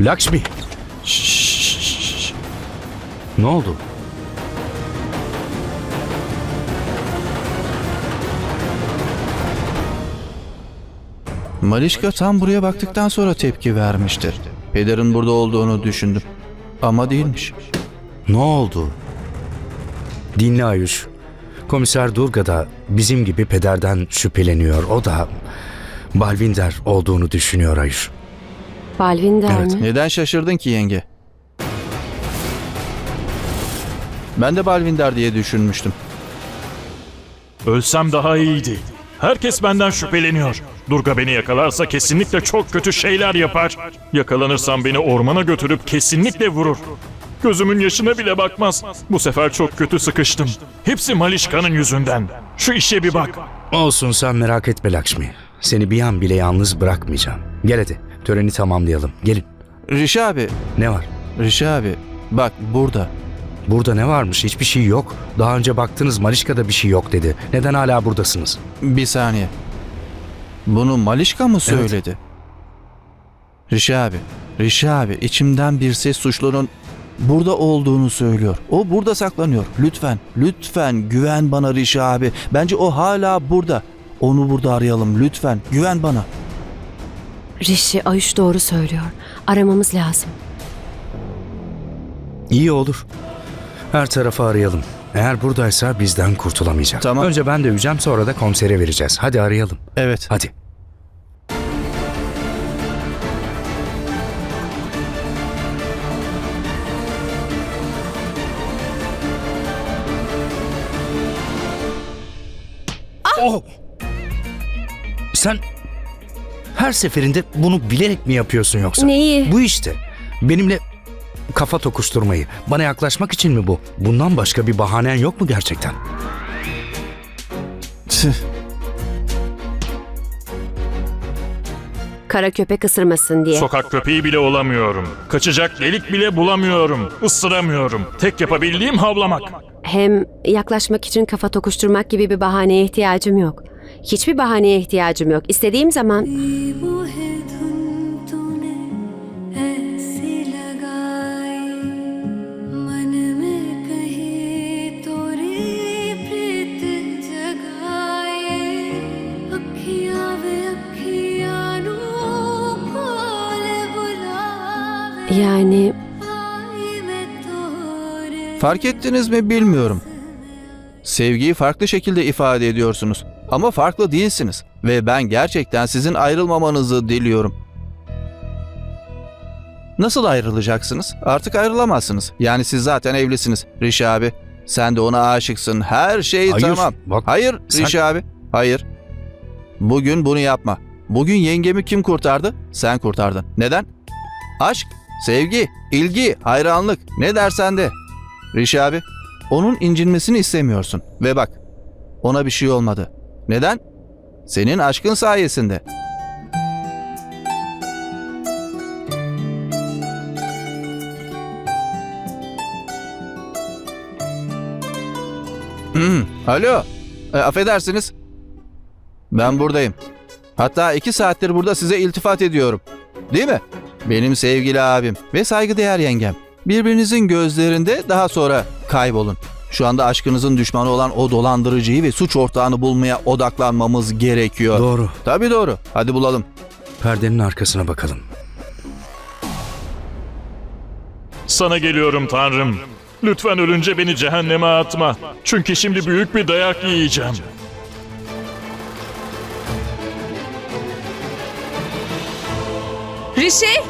Lakshmi. Şşş. Ne oldu? Malişka tam buraya baktıktan sonra tepki vermiştir. Pederin burada olduğunu düşündüm. Ama değilmiş. Ne oldu? Dinle Ayuş. Komiser Durga da bizim gibi pederden şüpheleniyor. O da Balvinder olduğunu düşünüyor Ayuş. Balvinder Evet, mi? Neden şaşırdın ki yenge? Ben de Balvinder diye düşünmüştüm. Ölsem daha iyiydi. Herkes benden şüpheleniyor. Durga beni yakalarsa kesinlikle çok kötü şeyler yapar. Yakalanırsam beni ormana götürüp kesinlikle vurur. Gözümün yaşına bile bakmaz. Bu sefer çok kötü sıkıştım. Hepsi Malişka'nın yüzünden. Şu işe bir bak. Olsun sen merak etme Lakshmi. Seni bir an bile yalnız bırakmayacağım. Gel hadi töreni tamamlayalım. Gelin. Rişi abi, Ne var? Rişi abi bak burada. Burada ne varmış? Hiçbir şey yok. Daha önce baktınız Malişka'da bir şey yok dedi. Neden hala buradasınız? Bir saniye. Bunu Malişka mı söyledi? Rişi abi, Rişi abi içimden bir ses suçlunun burada olduğunu söylüyor. O burada saklanıyor. Lütfen, lütfen güven bana Rişi abi. Bence o hala burada. Onu burada arayalım lütfen. Güven bana. Rishi Ayuş doğru söylüyor. Aramamız lazım. İyi olur. Her tarafı arayalım. Eğer buradaysa bizden kurtulamayacak. Tamam. Önce ben döveceğim sonra da komisere vereceğiz. Hadi arayalım. Evet. Hadi. Oh! Sen her seferinde bunu bilerek mi yapıyorsun yoksa? Neyi? Bu işte. Benimle kafa tokuşturmayı. Bana yaklaşmak için mi bu? Bundan başka bir bahanen yok mu gerçekten? Tüh. Kara köpek ısırmasın diye. Sokak köpeği bile olamıyorum. Kaçacak delik bile bulamıyorum. Isıramıyorum. Tek yapabildiğim havlamak. Hem yaklaşmak için kafa tokuşturmak gibi bir bahaneye ihtiyacım yok. Hiçbir bahaneye ihtiyacım yok. İstediğim zaman... Yani... Fark ettiniz mi bilmiyorum. Sevgiyi farklı şekilde ifade ediyorsunuz. Ama farklı değilsiniz. Ve ben gerçekten sizin ayrılmamanızı diliyorum. Nasıl ayrılacaksınız? Artık ayrılamazsınız. Yani siz zaten evlisiniz. Rişi abi, sen de ona aşıksın. Her şey Hayır, tamam. bak, Hayır sen- Rişi abi, hayır. Bugün bunu yapma. Bugün yengemi kim kurtardı? Sen kurtardın. Neden? Aşk, sevgi, ilgi, hayranlık ne dersen de. Rişi abi, onun incinmesini istemiyorsun. Ve bak, ona bir şey olmadı. Neden? Senin aşkın sayesinde. Hmm, alo, E, affedersiniz. Ben buradayım. Hatta iki saattir burada size iltifat ediyorum. Değil mi? Benim sevgili abim ve saygıdeğer yengem. Birbirinizin gözlerinde daha sonra kaybolun. Şu anda aşkınızın düşmanı olan o dolandırıcıyı ve suç ortağını bulmaya odaklanmamız gerekiyor. Doğru. Tabii doğru. Hadi bulalım. Perdenin arkasına bakalım. Sana geliyorum Tanrım. Lütfen ölünce beni cehenneme atma. Çünkü şimdi büyük bir dayak yiyeceğim. Rişi!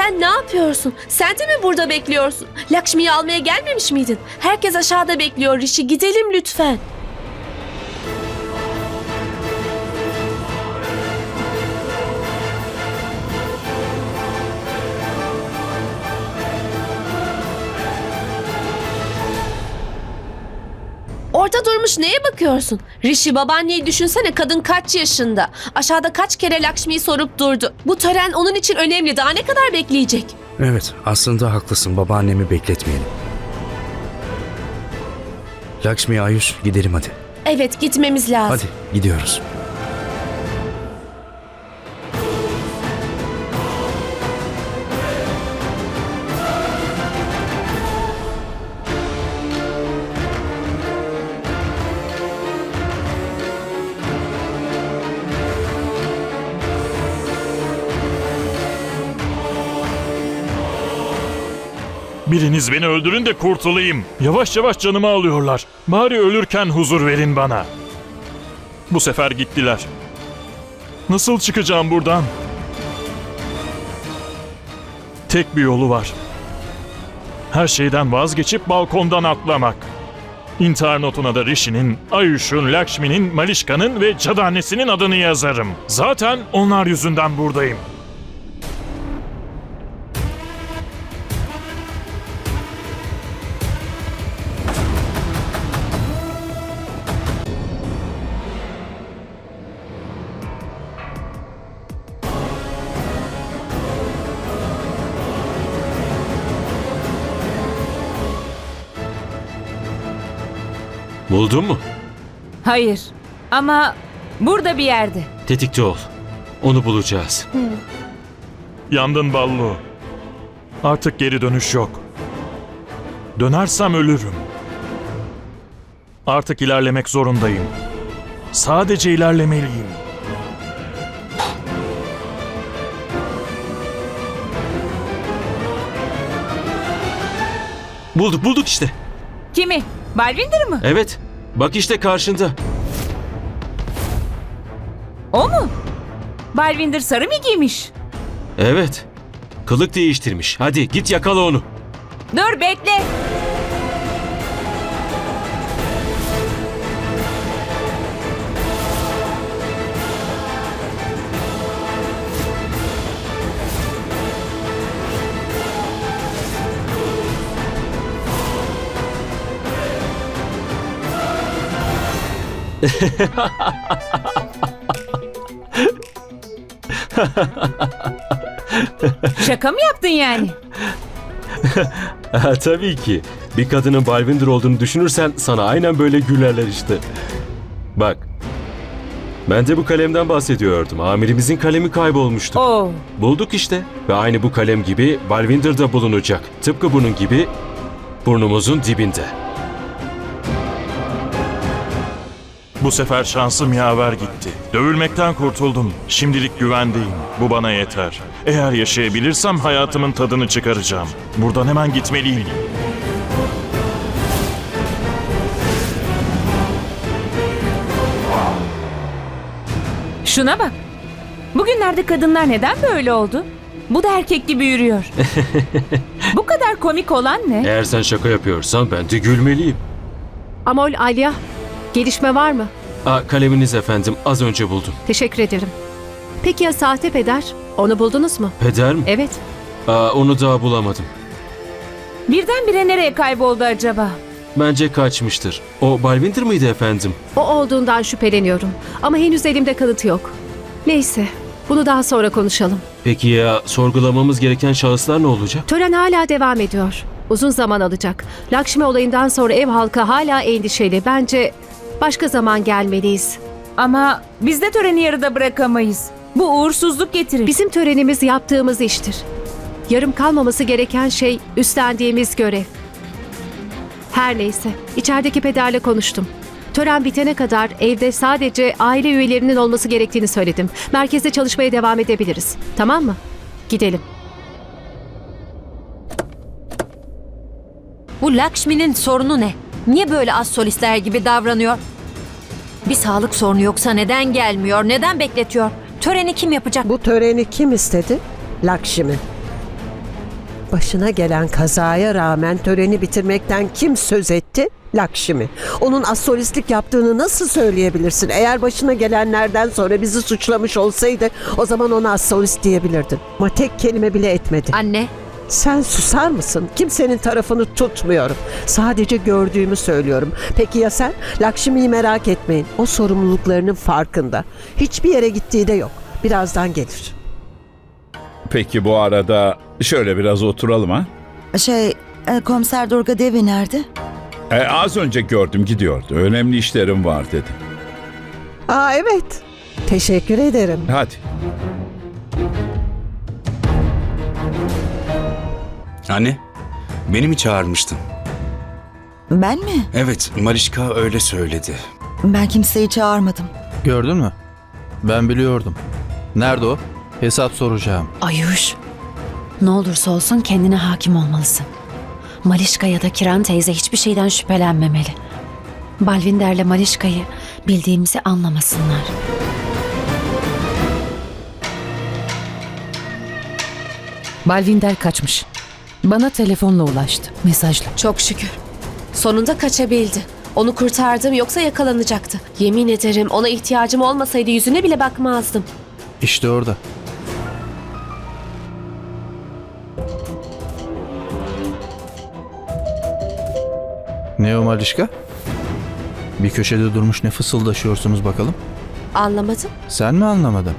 Sen ne yapıyorsun? Sen de mi burada bekliyorsun? Lakşmi'yi almaya gelmemiş miydin? Herkes aşağıda bekliyor Rişi. Gidelim lütfen. Orada durmuş neye bakıyorsun? Rishi babaanneyi düşünsene kadın kaç yaşında? Aşağıda kaç kere Lakshmi'yi sorup durdu. Bu tören onun için önemli. Daha ne kadar bekleyecek? Evet, aslında haklısın. Babaannemi bekletmeyelim. Lakshmi Ayuş gidelim hadi. Evet gitmemiz lazım. Hadi gidiyoruz. Biriniz beni öldürün de kurtulayım. Yavaş yavaş canımı alıyorlar. Bari ölürken huzur verin bana. Bu sefer gittiler. Nasıl çıkacağım buradan? Tek bir yolu var. Her şeyden vazgeçip balkondan atlamak. İntihar notuna da Rishi'nin, Ayuş'un, Lakshmi'nin, Malişka'nın ve cadannesinin adını yazarım. Zaten onlar yüzünden buradayım. Buldun mu? Hayır. Ama burada bir yerde. Tetikte ol. Onu bulacağız. Yandın Ballu. Artık geri dönüş yok. Dönersem ölürüm. Artık ilerlemek zorundayım. Sadece ilerlemeliyim. Bulduk bulduk işte. Kimi? Balvinder mı? Evet. Bak işte karşında. O mu? Balvinder sarı mı giymiş? Evet. Kılık değiştirmiş. Hadi git yakala onu. Dur bekle. Şaka mı yaptın yani? Ha, tabii ki. Bir kadının Balvinder olduğunu düşünürsen sana aynen böyle gülerler işte. Bak. Ben de bu kalemden bahsediyordum. Amirimizin kalemi kaybolmuştu. Oo. Bulduk işte. Ve aynı bu kalem gibi Balvinder da bulunacak. Tıpkı bunun gibi burnumuzun dibinde. Bu sefer şansım yaver gitti. Dövülmekten kurtuldum. Şimdilik güvendeyim. Bu bana yeter. Eğer yaşayabilirsem hayatımın tadını çıkaracağım. Buradan hemen gitmeliyim. Şuna bak. Bugünlerde kadınlar neden böyle oldu? Bu da erkek gibi yürüyor. Bu kadar komik olan ne? Eğer sen şaka yapıyorsan ben de gülmeliyim. Amol, Alya, gelişme var mı? Aa, kaleminiz efendim az önce buldum. Teşekkür ederim. Peki ya sahte peder? Onu buldunuz mu? Peder mi? Evet. Aa, onu daha bulamadım. Birdenbire nereye kayboldu acaba? Bence kaçmıştır. O Balvinder mıydı efendim? O olduğundan şüpheleniyorum. Ama henüz elimde kanıt yok. Neyse, bunu daha sonra konuşalım. Peki ya sorgulamamız gereken şahıslar ne olacak? Tören hala devam ediyor. Uzun zaman alacak. Lakşmi olayından sonra ev halkı hala endişeli. Bence başka zaman gelmeliyiz. Ama biz de töreni yarıda bırakamayız. Bu uğursuzluk getirir. Bizim törenimiz yaptığımız iştir. Yarım kalmaması gereken şey üstlendiğimiz görev. Her neyse, içerideki pederle konuştum. Tören bitene kadar evde sadece aile üyelerinin olması gerektiğini söyledim. Merkezde çalışmaya devam edebiliriz. Tamam mı? Gidelim. Bu Lakshmi'nin sorunu ne? Niye böyle az solistler gibi davranıyor? Bir sağlık sorunu yoksa neden gelmiyor? Neden bekletiyor? Töreni kim yapacak? Bu töreni kim istedi? Lakşmi. Başına gelen kazaya rağmen töreni bitirmekten kim söz etti? Lakşmi. Onun astrolistlik yaptığını nasıl söyleyebilirsin? Eğer başına gelenlerden sonra bizi suçlamış olsaydı o zaman ona astrolist diyebilirdin. Ama tek kelime bile etmedi. Anne, Sen susar mısın? Kimsenin tarafını tutmuyorum. Sadece gördüğümü söylüyorum. Peki ya sen? Lakşmi'yi merak etmeyin. O sorumluluklarının farkında. Hiçbir yere gittiği de yok. Birazdan gelir. Peki bu arada şöyle biraz oturalım ha? Şey, e, komiser Durga Devi nerede? E, az önce gördüm gidiyordu. Önemli işlerim var dedi. Aa evet. Teşekkür ederim. Hadi. Anne, beni mi çağırmıştın? Ben mi? Evet, Marişka öyle söyledi. Ben kimseyi çağırmadım. Gördün mü? Ben biliyordum. Nerede o? Hesap soracağım. Ayuş. Ne olursa olsun kendine hakim olmalısın. Malişka ya da Kiran teyze hiçbir şeyden şüphelenmemeli. Balvinder'le Malişka'yı bildiğimizi anlamasınlar. Balvinder kaçmış. Bana telefonla ulaştı. Mesajla. Çok şükür. Sonunda kaçabildi. Onu kurtardım yoksa yakalanacaktı. Yemin ederim ona ihtiyacım olmasaydı yüzüne bile bakmazdım. İşte orada. Ne o Malişka? Bir köşede durmuş ne fısıldaşıyorsunuz bakalım? Anlamadım. Sen mi anlamadın?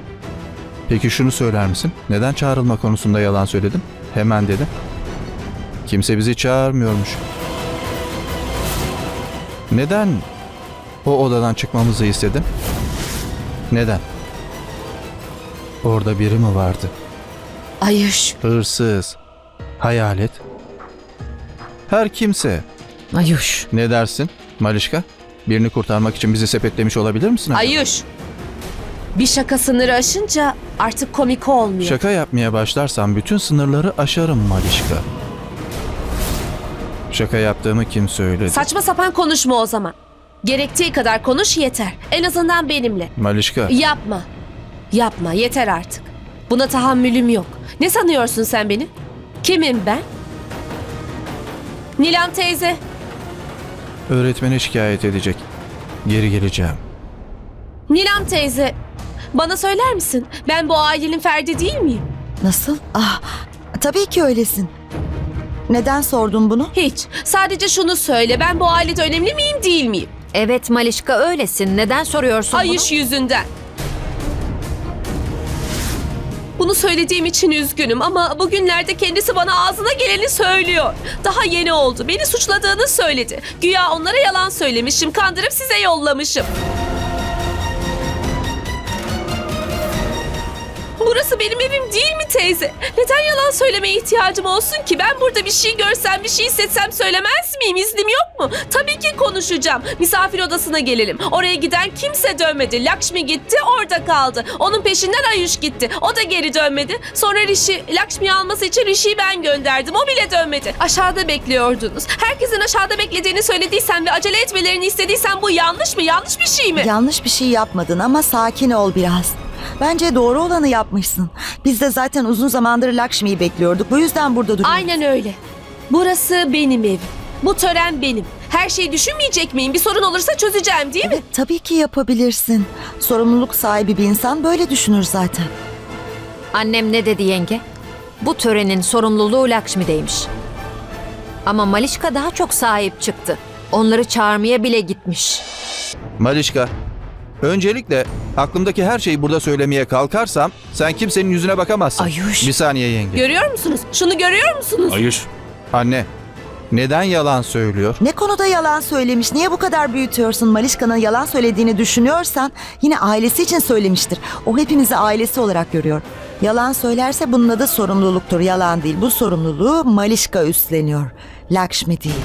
Peki şunu söyler misin? Neden çağrılma konusunda yalan söyledin? Hemen dedim. Kimse bizi çağırmıyormuş. Neden o odadan çıkmamızı istedin? Neden? Orada biri mi vardı? Ayuş. Hırsız, hayalet. Her kimse. Ayuş. Ne dersin Malişka? Birini kurtarmak için bizi sepetlemiş olabilir misin? acaba? Ayuş. Bir şaka sınırı aşınca artık komik olmuyor. Şaka yapmaya başlarsam bütün sınırları aşarım Malişka. Şaka yaptığımı kim söyledi? Saçma sapan konuşma o zaman. Gerektiği kadar konuş yeter. En azından benimle. Malişka. Yapma. Yapma yeter artık. Buna tahammülüm yok. Ne sanıyorsun sen beni? Kimim ben? Nilan teyze. Öğretmene şikayet edecek. Geri geleceğim. Nilan teyze. Bana söyler misin? Ben bu ailenin ferdi değil miyim? Nasıl? Ah, tabii ki öylesin. Neden sordun bunu? Hiç. Sadece şunu söyle. Ben bu ailede önemli miyim değil miyim? Evet Malişka öylesin. Neden soruyorsun bunu? Ayış yüzünden. Bunu söylediğim için üzgünüm ama bugünlerde kendisi bana ağzına geleni söylüyor. Daha yeni oldu. Beni suçladığını söyledi. Güya onlara yalan söylemişim, kandırıp size yollamışım. Burası benim evim değil mi teyze? Neden yalan söylemeye ihtiyacım olsun ki? Ben burada bir şey görsem, bir şey hissetsem söylemez miyim? İznim yok mu? Tabii ki konuşacağım. Misafir odasına gelelim. Oraya giden kimse dönmedi. Lakshmi gitti, orada kaldı. Onun peşinden Ayuş gitti. O da geri dönmedi. Sonra Rishi, Lakshmi'yi alması için Rishi'yi ben gönderdim. O bile dönmedi. Aşağıda bekliyordunuz. Herkesin aşağıda beklediğini söylediysen ve acele etmelerini istediysen bu yanlış mı? Yanlış bir şey mi? Yanlış bir şey yapmadın ama sakin ol biraz. Bence doğru olanı yapmışsın. Biz de zaten uzun zamandır Lakshmi'yi bekliyorduk. Bu yüzden burada duruyoruz. Aynen öyle. Burası benim evim. Bu tören benim. Her şeyi düşünmeyecek miyim? Bir sorun olursa çözeceğim değil mi? Evet, tabii ki yapabilirsin. Sorumluluk sahibi bir insan böyle düşünür zaten. Annem ne dedi yenge? Bu törenin sorumluluğu Lakshmi'deymiş. Ama Malişka daha çok sahip çıktı. Onları çağırmaya bile gitmiş. Malişka. Öncelikle aklımdaki her şeyi burada söylemeye kalkarsam sen kimsenin yüzüne bakamazsın. Ayuş. Bir saniye yenge. Görüyor musunuz? Şunu görüyor musunuz? Ayuş, Anne. Neden yalan söylüyor? Ne konuda yalan söylemiş? Niye bu kadar büyütüyorsun? Malişka'nın yalan söylediğini düşünüyorsan yine ailesi için söylemiştir. O hepimizi ailesi olarak görüyor. Yalan söylerse bunun adı sorumluluktur. Yalan değil. Bu sorumluluğu Malişka üstleniyor. Lakshmi değil.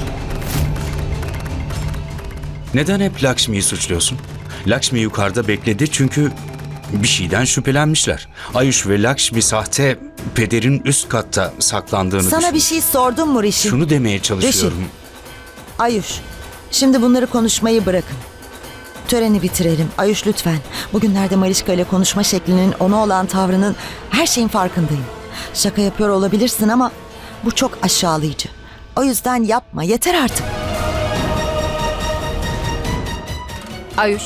neden hep Lakshmi'yi suçluyorsun? Lakshmi yukarıda bekledi çünkü bir şeyden şüphelenmişler. Ayuş ve Lakshmi sahte pederin üst katta saklandığını Sana düşün. bir şey sordum mu Rishi? Şunu demeye çalışıyorum. Ayuş, şimdi bunları konuşmayı bırakın. Töreni bitirelim. Ayuş lütfen. Bugünlerde Malişka ile konuşma şeklinin ona olan tavrının her şeyin farkındayım. Şaka yapıyor olabilirsin ama bu çok aşağılayıcı. O yüzden yapma. Yeter artık. Ayuş,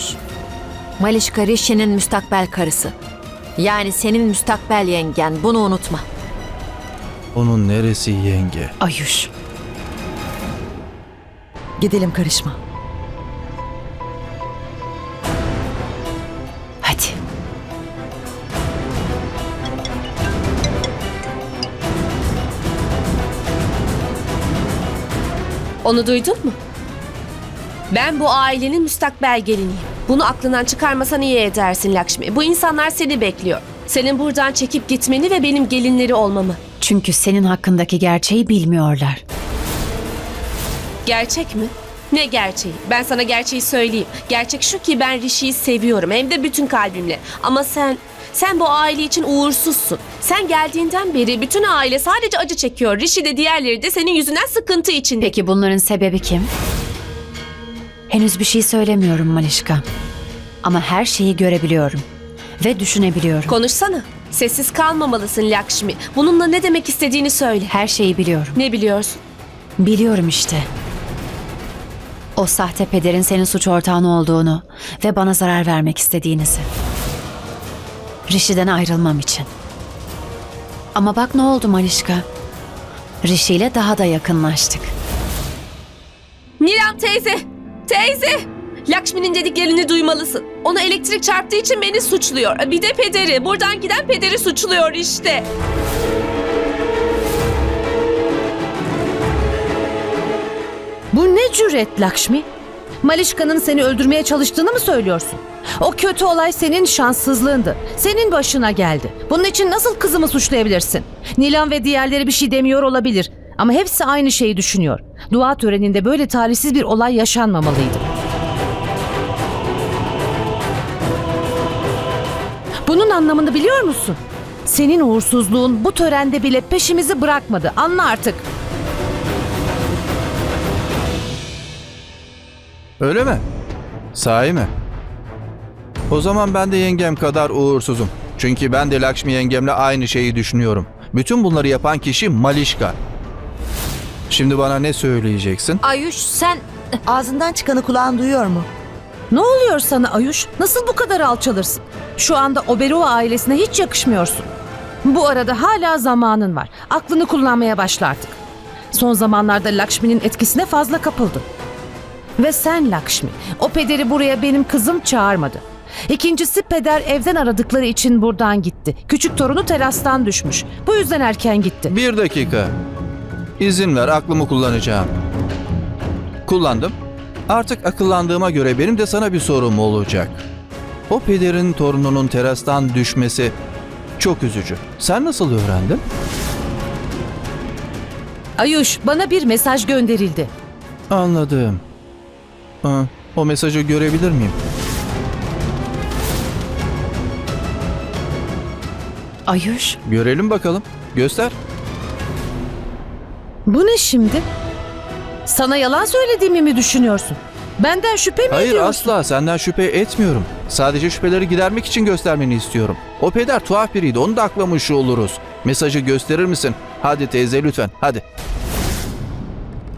Malişka Rishi'nin müstakbel karısı. Yani senin müstakbel yengen. Bunu unutma. Onun neresi yenge? Ayuş. Gidelim karışma. Hadi. Onu duydun mu? Ben bu ailenin müstakbel geliniyim. Bunu aklından çıkarmasan iyi edersin Lakshmi. Bu insanlar seni bekliyor. Senin buradan çekip gitmeni ve benim gelinleri olmamı. Çünkü senin hakkındaki gerçeği bilmiyorlar. Gerçek mi? Ne gerçeği? Ben sana gerçeği söyleyeyim. Gerçek şu ki ben Rishi'yi seviyorum hem de bütün kalbimle. Ama sen, sen bu aile için uğursuzsun. Sen geldiğinden beri bütün aile sadece acı çekiyor. Rishi de diğerleri de senin yüzünden sıkıntı içinde. Peki bunların sebebi kim? Henüz bir şey söylemiyorum Malişka. Ama her şeyi görebiliyorum. Ve düşünebiliyorum. Konuşsana. Sessiz kalmamalısın Lakshmi. Bununla ne demek istediğini söyle. Her şeyi biliyorum. Ne biliyorsun? Biliyorum işte. O sahte pederin senin suç ortağın olduğunu ve bana zarar vermek istediğinizi. Rishi'den ayrılmam için. Ama bak ne oldu Malişka. Rishi ile daha da yakınlaştık. Nilam teyze! Teyze! Lakshmi'nin dediklerini duymalısın. Ona elektrik çarptığı için beni suçluyor. Bir de pederi. Buradan giden pederi suçluyor işte. Bu ne cüret Lakşmi? Malişka'nın seni öldürmeye çalıştığını mı söylüyorsun? O kötü olay senin şanssızlığındı. Senin başına geldi. Bunun için nasıl kızımı suçlayabilirsin? Nilan ve diğerleri bir şey demiyor olabilir. Ama hepsi aynı şeyi düşünüyor. Dua töreninde böyle talihsiz bir olay yaşanmamalıydı. Bunun anlamını biliyor musun? Senin uğursuzluğun bu törende bile peşimizi bırakmadı. Anla artık. Öyle mi? Sahi mi? O zaman ben de yengem kadar uğursuzum. Çünkü ben de Lakshmi yengemle aynı şeyi düşünüyorum. Bütün bunları yapan kişi Malişka. Şimdi bana ne söyleyeceksin? Ayuş sen Ağzından çıkanı kulağın duyuyor mu? Ne oluyor sana Ayuş? Nasıl bu kadar alçalırsın? Şu anda Oberova ailesine hiç yakışmıyorsun. Bu arada hala zamanın var. Aklını kullanmaya başla artık. Son zamanlarda Lakshmi'nin etkisine fazla kapıldın. Ve sen Lakshmi, o pederi buraya benim kızım çağırmadı. İkincisi peder evden aradıkları için buradan gitti. Küçük torunu terastan düşmüş. Bu yüzden erken gitti. Bir dakika. İzin ver aklımı kullanacağım. Kullandım. Artık akıllandığıma göre benim de sana bir sorum olacak. O pederin torununun terastan düşmesi çok üzücü. Sen nasıl öğrendin? Ayuş, bana bir mesaj gönderildi. Anladım. Ha, o mesajı görebilir miyim? Ayuş, Görelim bakalım. Göster. Bu ne şimdi? Sana yalan söylediğimi mi düşünüyorsun? Benden şüphe mi Hayır ediyorsun? asla senden şüphe etmiyorum. Sadece şüpheleri gidermek için göstermeni istiyorum. O peder tuhaf biriydi onu da aklamış oluruz. Mesajı gösterir misin? Hadi teyze lütfen hadi.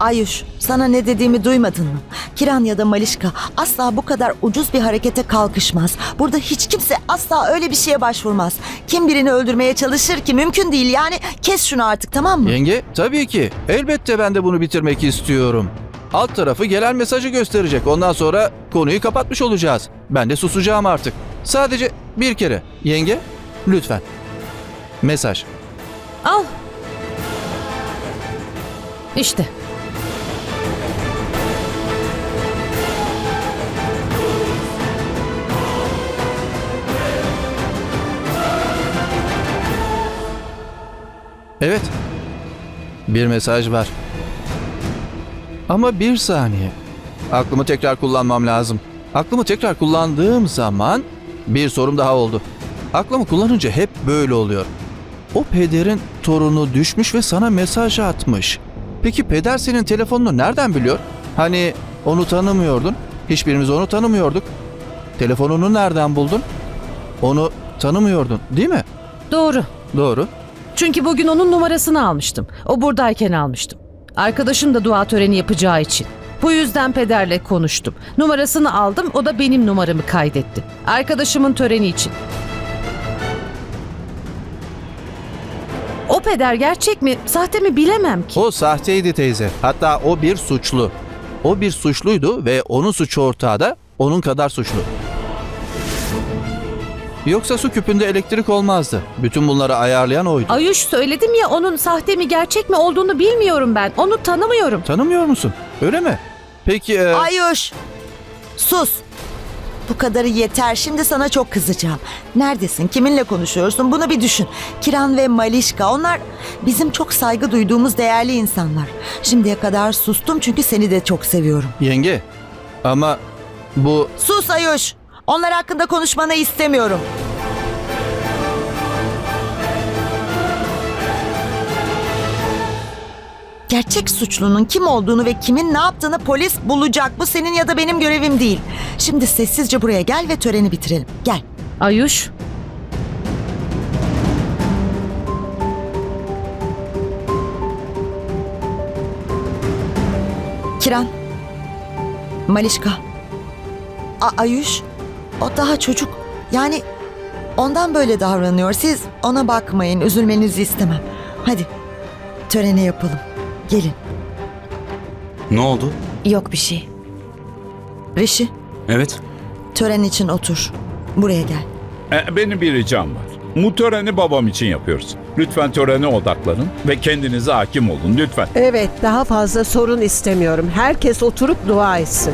Ayuş, sana ne dediğimi duymadın mı? Kiran ya da Malişka asla bu kadar ucuz bir harekete kalkışmaz. Burada hiç kimse asla öyle bir şeye başvurmaz. Kim birini öldürmeye çalışır ki mümkün değil yani kes şunu artık tamam mı? Yenge tabii ki. Elbette ben de bunu bitirmek istiyorum. Alt tarafı gelen mesajı gösterecek. Ondan sonra konuyu kapatmış olacağız. Ben de susacağım artık. Sadece bir kere. Yenge lütfen. Mesaj. Al. İşte. Evet. Bir mesaj var. Ama bir saniye. Aklımı tekrar kullanmam lazım. Aklımı tekrar kullandığım zaman bir sorum daha oldu. Aklımı kullanınca hep böyle oluyor. O pederin torunu düşmüş ve sana mesaj atmış. Peki peder senin telefonunu nereden biliyor? Hani onu tanımıyordun. Hiçbirimiz onu tanımıyorduk. Telefonunu nereden buldun? Onu tanımıyordun, değil mi? Doğru. Doğru. Çünkü bugün onun numarasını almıştım. O buradayken almıştım. Arkadaşım da dua töreni yapacağı için. Bu yüzden pederle konuştum. Numarasını aldım, o da benim numaramı kaydetti. Arkadaşımın töreni için. O peder gerçek mi, sahte mi bilemem ki. O sahteydi teyze. Hatta o bir suçlu. O bir suçluydu ve onun suç ortağı da onun kadar suçlu. Yoksa su küpünde elektrik olmazdı. Bütün bunları ayarlayan oydu. Ayuş söyledim ya onun sahte mi gerçek mi olduğunu bilmiyorum ben. Onu tanımıyorum. Tanımıyor musun? Öyle mi? Peki e, Ayuş! Sus! Bu kadarı yeter. Şimdi sana çok kızacağım. Neredesin? Kiminle konuşuyorsun? Bunu bir düşün. Kiran ve Malişka onlar bizim çok saygı duyduğumuz değerli insanlar. Şimdiye kadar sustum çünkü seni de çok seviyorum. Yenge ama bu Sus Ayuş. Onlar hakkında konuşmanı istemiyorum. Gerçek suçlunun kim olduğunu ve kimin ne yaptığını polis bulacak. Bu senin ya da benim görevim değil. Şimdi sessizce buraya gel ve töreni bitirelim. Gel. Ayuş, Kiran. Malişka. A Ayuş. O daha çocuk. Yani ondan böyle davranıyor. Siz ona bakmayın. Üzülmenizi istemem. Hadi töreni yapalım. Gelin. Ne oldu? Yok bir şey. Rişi Evet. tören için otur. Buraya gel. E, benim bir ricam var. Bu töreni babam için yapıyoruz. Lütfen törene odaklanın ve kendinize hakim olun lütfen. Evet, daha fazla sorun istemiyorum. Herkes oturup dua etsin.